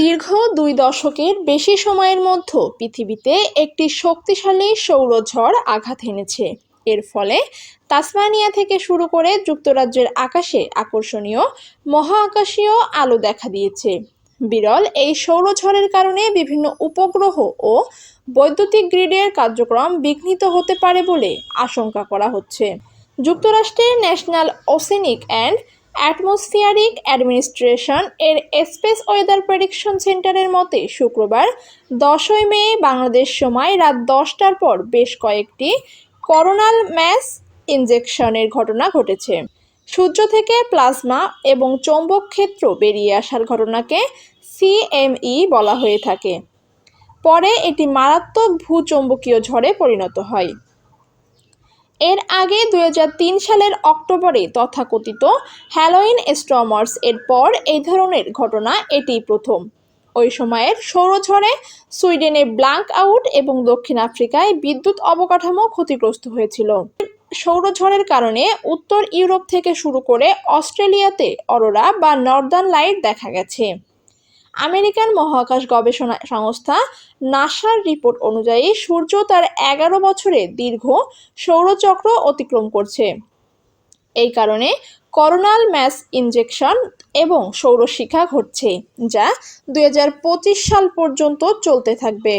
দীর্ঘ দুই দশকের বেশি সময়ের মধ্যে পৃথিবীতে একটি শক্তিশালী সৌরঝড় আঘাত এনেছে। এর ফলে তাসমানিয়া থেকে শুরু করে যুক্তরাজ্যের আকাশে আকর্ষণীয় মহাকাশীয় আলো দেখা দিয়েছে। বিরল এই সৌরঝড়ের কারণে বিভিন্ন উপগ্রহ ও বৈদ্যুতিক গ্রিডের কার্যক্রম বিঘ্নিত হতে পারে বলে আশঙ্কা করা হচ্ছে। যুক্তরাষ্ট্রের National Oceanic and Atmospheric Administration এর স্পেস ওয়েদার প্রেডিকশন সেন্টারের মতে শুক্রবার দশই মে বাংলাদেশ সময় রাত দশটার পর বেশ কয়েকটি করোনাল ম্যাস ইনজেকশনের ঘটনা ঘটেছে। সূর্য থেকে প্লাজমা এবং চৌম্বক ক্ষেত্র বেরিয়ে আসার ঘটনাকে সিএমই বলা হয়ে থাকে। পরে এটি মারাত্মক ভূচৌম্বকীয় ঝড়ে পরিণত হয়। এর আগে দু হাজার তিন সালের অক্টোবরে তথাকথিত হ্যালোইন স্টর্মার্স এর পর এই ধরনের ঘটনা এটিই প্রথম। ওই সময়ের সৌরঝড়ে সুইডেনে ব্ল্যাঙ্ক আউট এবং দক্ষিণ আফ্রিকায় বিদ্যুৎ অবকাঠামো ক্ষতিগ্রস্ত হয়েছিল। সৌরঝড়ের কারণে উত্তর ইউরোপ থেকে শুরু করে অস্ট্রেলিয়াতে অরোরা বা নর্দার্ন লাইট দেখা গেছে। আমেরিকান মহাকাশ গবেষণা সংস্থা নাসার রিপোর্ট অনুযায়ী সূর্য তার এগারো বছরে দীর্ঘ সৌরচক্র অতিক্রম করছে। এই কারণে করোনাল ম্যাস ইনজেকশন এবং সৌরশিখা ঘটছে, যা দু হাজার পঁচিশ সাল পর্যন্ত চলতে থাকবে।